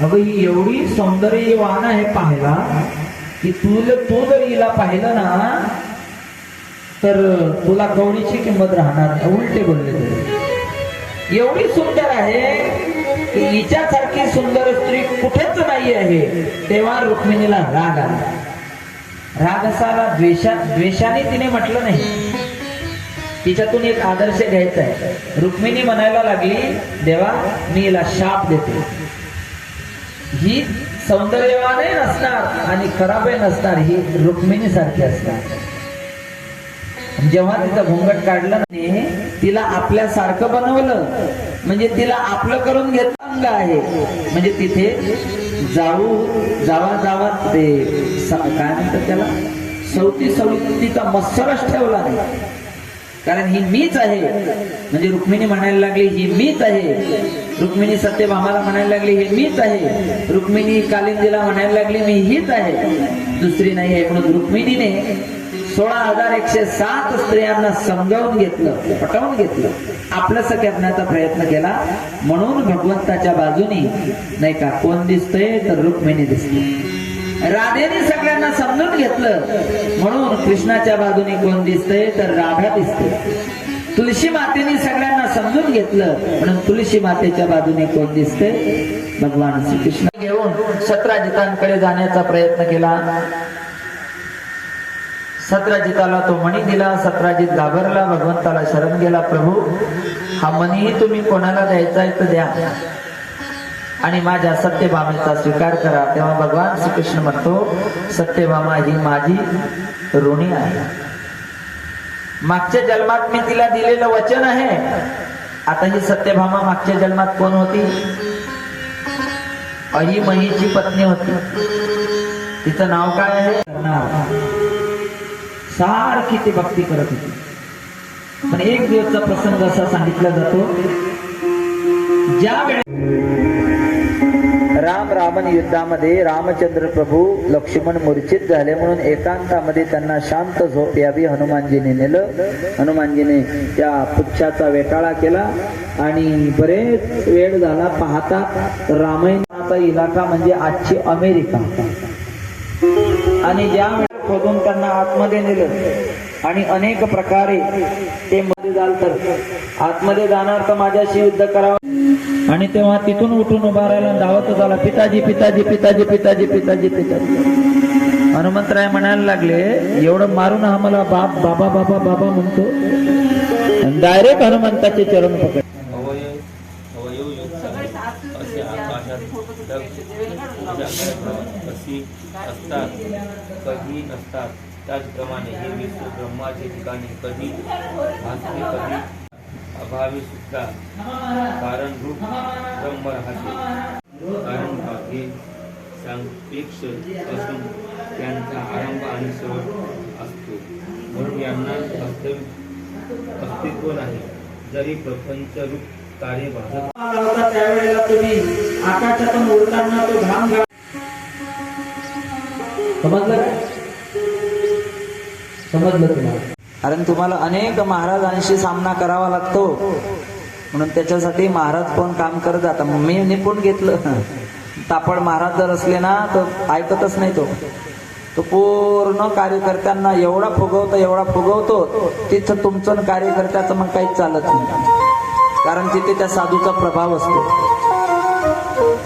अगं ही एवढी सौंदर्यवान आहे पाहायला की तू तू जर हिला पाहिलं ना तर तुला गौरीची किंमत राहणार उलटे बोलले तरी. एवढी सुंदर आहे की हिच्यासारखी सुंदर स्त्री कुठेच नाही आहे. तेव्हा रुक्मिणीला राग आला. राग असाला द्वेषा द्वेषाने तिने म्हटलं नाही. तिच्यातून एक आदर्श घ्यायचा आहे. रुक्मिणी म्हणायला लागली देवा मी हिला शाप देते. ही सौंदर्यवानही नसणार आणि खराबही नसणार ही रुक्मिणी सारखी असणार जेव्हा तिचं घुंगट काढलं नाही तिला आपल्यासारखं बनवलं म्हणजे तिला आपलं करून घेतलं अंग आहे. म्हणजे तिथे जाऊ जावा जावा ते काय म्हणतात त्याला? सवती सवतीचा मत्सरच ठेवला नाही. कारण ही मीच आहे. म्हणजे रुक्मिणी म्हणायला लागली ही मीच आहे. रुक्मिणी सत्यभामाला म्हणायला लागली हे मीच आहे. रुक्मिणी कालिंदीला म्हणायला लागली मी हीच आहे. दुसरी नाही आहे म्हणून रुक्मिणीने सोळा हजार एकशे सात स्त्रियांना समजावून घेतलं पटवून घेतलं. आपलंस करण्याचा प्रयत्न केला. म्हणून भगवंताच्या बाजूनी नाही का कोण दिसतंय तर रुक्मिणी दिसते राधेने सगळ्यांना समजून घेतलं. म्हणून कृष्णाच्या बाजूने कोण दिसतंय तर राधा दिसते तुळशी मातेने सगळ्यांना समजून घेतलं. म्हणून तुळशी मातेच्या बाजूने कोण दिसतंय? भगवान श्रीकृष्ण. घेऊन सत्राजितांकडे जाण्याचा प्रयत्न केला. सत्राजिताला तो मणी दिला. सत्राजित घाबरला. भगवंताला शरण गेला. प्रभू हा मणीही तुम्ही कोणाला द्यायचा आहे तर द्या. आणि माझ्या सत्यभामेचा स्वीकार करा. तेव्हा भगवान श्रीकृष्ण म्हणतो सत्यभामा ही माझी ऋणी आहे. मागच्या जन्मात मी तिला दिलेलं वचन आहे. आता ही सत्यभामा मागच्या जन्मात कोण होती? अही महीची पत्नी होती. तिचं नाव काय आहे? सारखी ती भक्ती करत होती. पण एक दिवसचा प्रसंग असा सांगितला जातो. ज्या वेळेस रावण युद्धामध्ये रामचंद्र प्रभू लक्ष्मण मूर्छित झाले म्हणून एकांतामध्ये त्यांना शांत झोप यावी हनुमानजीने नेलं. हनुमानजीने त्या पुच्छाचा वेटाळा केला आणि बरेच वेळ झाला पाहता रामायणाचा इलाका म्हणजे आजची अमेरिका. आणि ज्या वेळेला खोदून त्यांना आतमध्ये नेलं आणि अनेक प्रकारे ते मध्ये जाल तर आतमध्ये जाणार तर माझ्याशी युद्ध करावं आणि तेव्हा तिथून उठून उभा राहिला धावतच झाला पिताजी पिताजी पिताजी पिताजी पिताजी पिताजी. हनुमंतराय म्हणायला लागले एवढं मारून हा मला बाप बाबा बाबा बाबा म्हणतो. डायरेक्ट हनुमंताचे चरण पकड असतात कधी नसतात. त्याचप्रमाणे हे विश्व ब्रह्माचे ठिकाणी कधी असते कधी अभावी सुद्धा कारण रूप ब्रह्म राहते कारण भाग हे सापेक्ष असून त्यांचा आरंभ आणि शेवट असतो. म्हणून यांना वास्तविक अस्तित्व नाही. जरी प्रपंच रूप कार्य भाजप होता त्यावेळेला तुम्ही आकाशातून उडताना तो घाम समजलं समजलं तुम्हाला? कारण तुम्हाला अनेक महाराजांशी सामना करावा लागतो. म्हणून त्याच्यासाठी महाराज पण काम करत आता? मग मी निपुण घेतलं. तापड महाराज जर असले ना तर ऐकतच नाही तो. तो पूर्ण कार्यकर्त्यांना एवढा फुगवतो एवढा फुगवतो तिथं तुमचं कार्यकर्त्याचं मग काहीच चालत नाही. कारण तिथे त्या साधूचा प्रभाव असतो.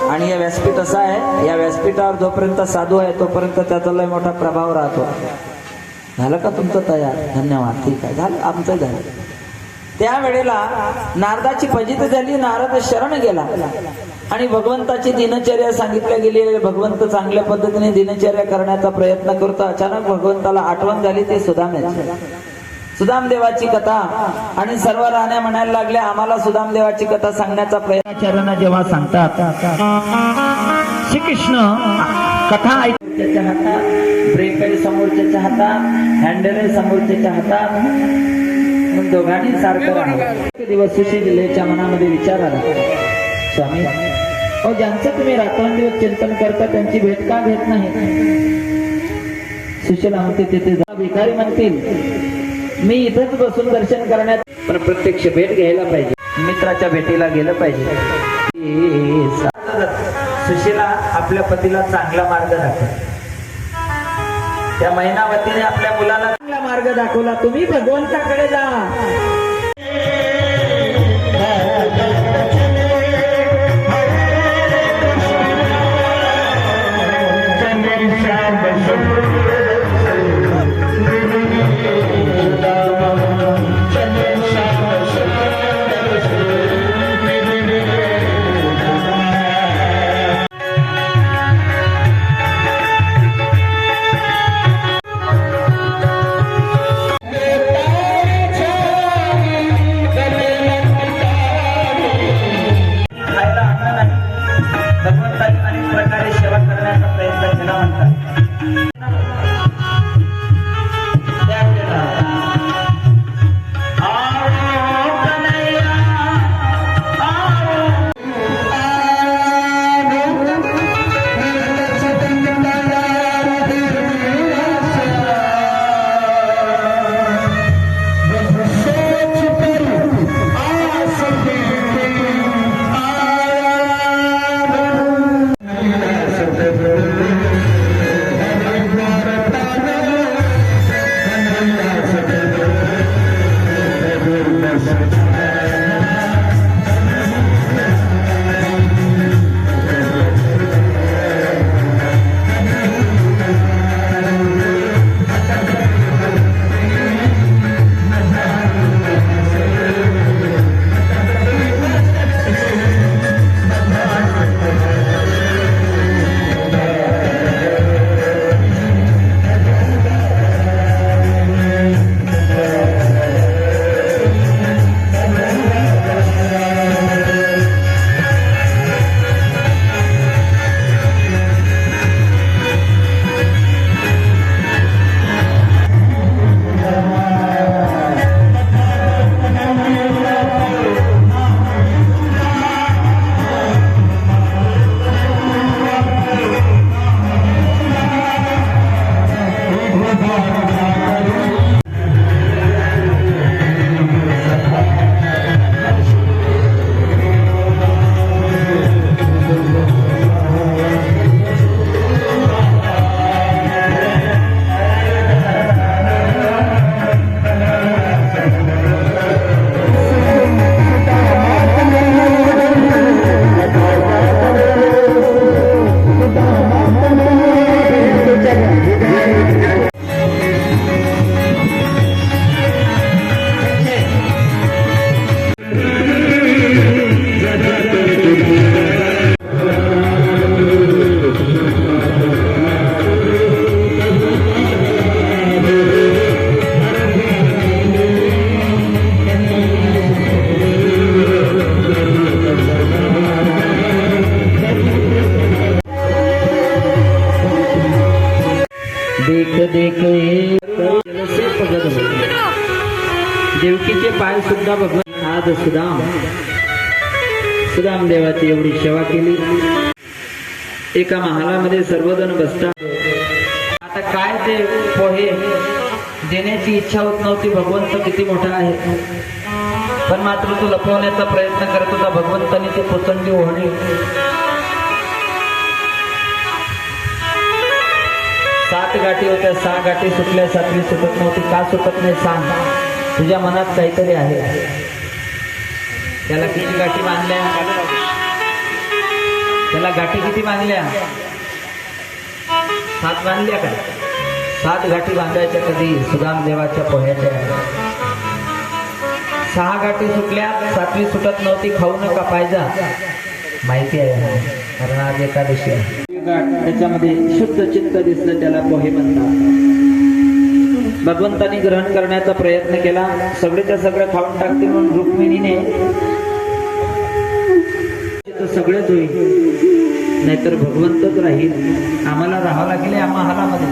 आणि या व्यासपीठ असं आहे या व्यासपीठावर जोपर्यंत साधू आहे तोपर्यंत त्याचा लय मोठा प्रभाव राहतो. झालं का तुमचं तयार? धन्यवाद. ठीक आहे. झालं आमचं झालं. त्या वेळेला नारदाची फजित झाली नारद शरण गेला. आणि भगवंताची दिनचर्या सांगितल्या गेली. भगवंत चांगल्या पद्धतीने दिनचर्या करण्याचा प्रयत्न करतो. अचानक भगवंताला आठवण झाली ते सुदाम्याची. सुदाम देवाची कथा. आणि सर्व राहण्या म्हणायला लागल्या आम्हाला सुदाम देवाची कथा सांगण्याचा प्रयत्न जेव्हा सांगतात श्रीकृष्ण कथा ऐकण्याच्या हातात ब्रेक आहे समोरच्याच्या हातात हँडल आहे समोरच्याच्या हातात. दोघांनी सारखं राहावं. दिवस सुशीलेच्या मनामध्ये विचार आला. स्वामी अहो ज्यांचं तुम्ही रात्रंदिवस चिंतन करता त्यांची भेट का घेत नाही? सुशीला म्हणते तिथे भिकारी म्हणतील मी इथेच बसून दर्शन करण्यात पण प्रत्यक्ष भेट घ्यायला पाहिजे. मित्राच्या भेटीला गेलं पाहिजे. सुशीला आपल्या पतीला चांगला मार्ग दाखव. त्या महिनावतीने आपल्या मुलाला चांगला मार्ग दाखवला. तुम्ही भगवंताकडे जा. देख देख जलसे होते. देवकीचे पाय सुद्धा भगवान आज सुदाम. सुदाम देवाची एवढी सेवा केली. एका महालामध्ये सर्वजण बसतात. आता काय ते पोहे देण्याची इच्छा होत नव्हती. भगवंत किती मोठा आहे. पण मात्र तो लपवण्याचा प्रयत्न करत होता. भगवंतानी ते पोचंडी ओढली. सात गाठी होत्या सहा गाठी सुटल्या सातवी सुटत नव्हती. का सुटत नाही सांग. तुझ्या मनात काहीतरी आहे. त्याला किती गाठी बांधल्या? त्याला गाठी किती बांधल्या? सात बांधल्या का सात गाठी बांधायच्या कधी? सुदाम देवाच्या पोह्याच्या. सहा गाठी सुटल्या सातवी सुटत नव्हती. खाऊ नका पाहिजा माहिती आहे. कारण आज एकादशी आहे. त्याच्यामध्ये शुद्ध चित्त दिसलं त्याला पोहे म्हणतात भगवंतानी ग्रहण करण्याचा प्रयत्न केला. सगळेच्या सगळं खाऊन टाकते म्हणून रुक्मिणीने तर सगळेच होईल. नाहीतर भगवंतच राहील. आम्हाला राहावं लागेल या महालामध्ये.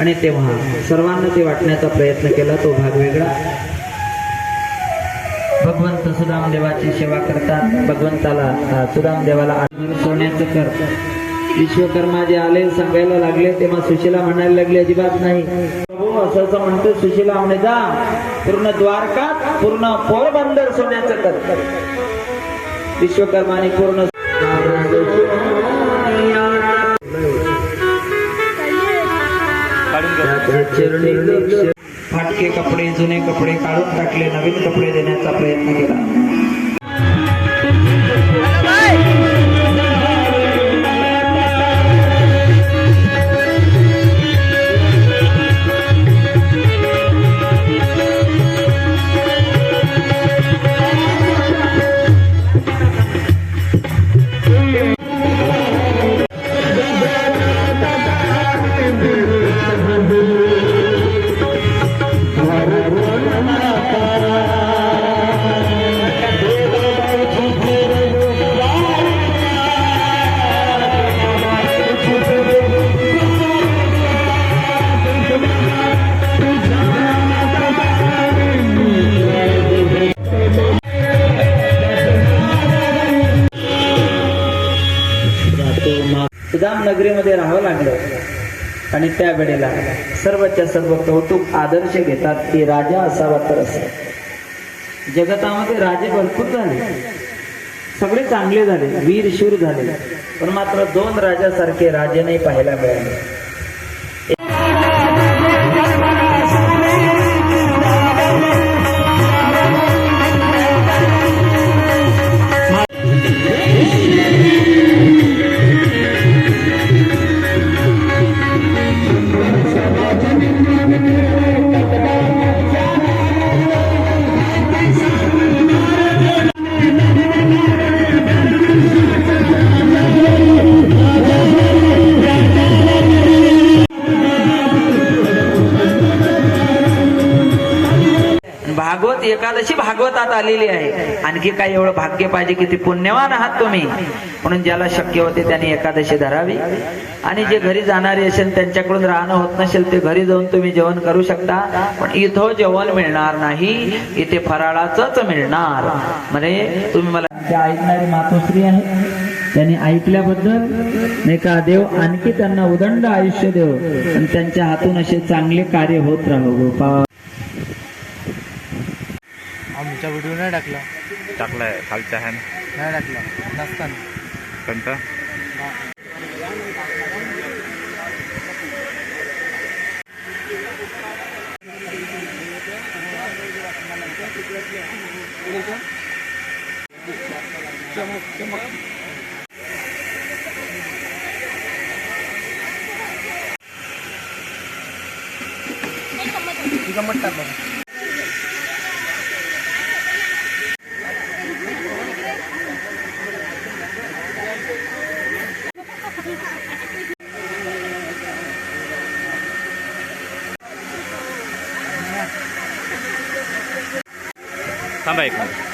आणि तेव्हा सर्वांना ते वाटण्याचा प्रयत्न केला. तो भाग वेगळा. भगवंत सुदामदेवाची सेवा करतात. भगवंताला सुदामदेवाला सुदाम सोन्याचं कर. विश्वकर्मा जे आले सांगायला लागले तेव्हा सुशीला म्हणायला लागले अजिबात नाही. प्रभू असं असं म्हणतो सुशीला म्हणे जा पूर्ण द्वारका पूर्ण पोरबंदर सोन्याचं कर. विश्वकर्माने पूर्ण फाटके कपडे जुने कपडे काढून टाकले नवीन कपडे देण्याचा प्रयत्न केला. आणि त्या वेळेला सर्वच्या सर्व कौतुक आदर्श घेतात की राजा असावा तर असा. जगतामध्ये राजे भरपूर झाले. सगळे चांगले झाले. वीर शूर झाले. पण मात्र दोन राजासारखे राजे नाही पाहायला मिळाले. आलेली आहे. आणखी काही एवढं भाग्य पाहिजे की ते पुण्यवान आहात तुम्ही. म्हणून ज्याला शक्य होते त्यांनी एकादशी धरावी. आणि जे घरी जाणारे असेल त्यांच्याकडून राहणं होत नसेल ते घरी जाऊन तुम्ही जेवण करू शकता. पण इथं जेवण मिळणार नाही. इथे फराळाच मिळणार. म्हणजे तुम्ही मला ऐकणारी मातोश्री आहे. त्यांनी ऐकल्याबद्दल नाही का देव आणखी त्यांना उदंड आयुष्य देव. आणि त्यांच्या हातून असे चांगले कार्य होत राहो गोपाळ आमचा व्हिडिओ नाही टाकला. टाकलाय खालच्या आहे नाही टाकला. नसताना कोणता? ती गंमत टाक बघा Sampai jumpa.